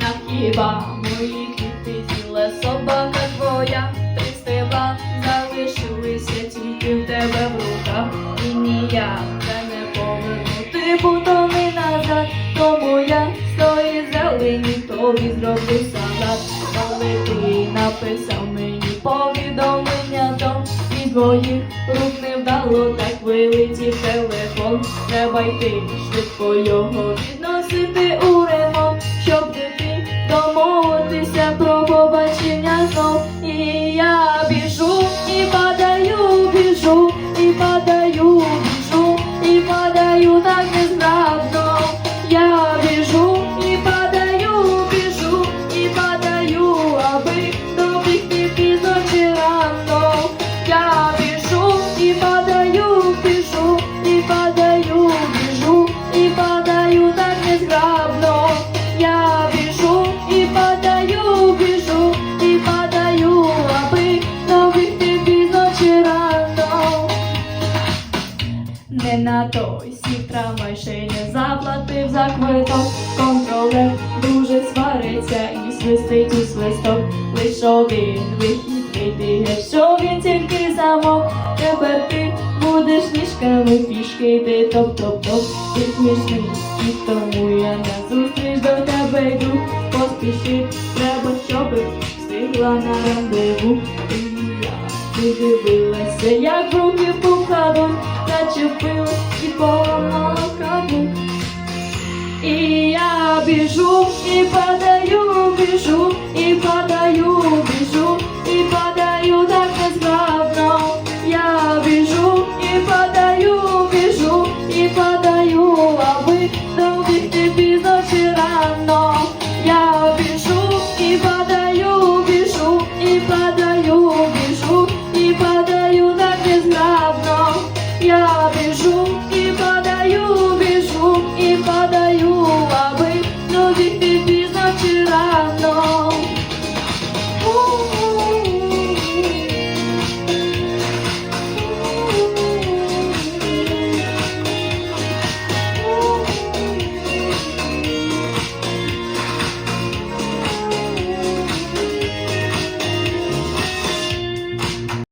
На хіба мої квіти з'їла собака твоя, три стеба залишилися тільки в тебе в руках. І ніяк це не повернути бутони назад. Тому я з тої зелені тобі зроблю салат. Але ти написав мені повідомлення то від моїх рук не вдало, так вилетів телефон. Треба йти швидко його відносити у ремонт, щоб ти домовитися про побачення знов. І я біжу і падаю, біжу, і падаю, на той сів трамвай ще й не заплатив за квиток. Контролер дуже свариться і свистить у свисток. Лиш один вихід ти що він тільки замок. Тепер ти будеш ніжками пішки йти топ-топ-топ. Ти смішний, і тому я на зустріч до тебе йду. Поспіши, треба, щоби встигла на рандеву. І я ти дивилася, як руки покладуть, зачепила і поламала каблук. І я біжу, і падаю,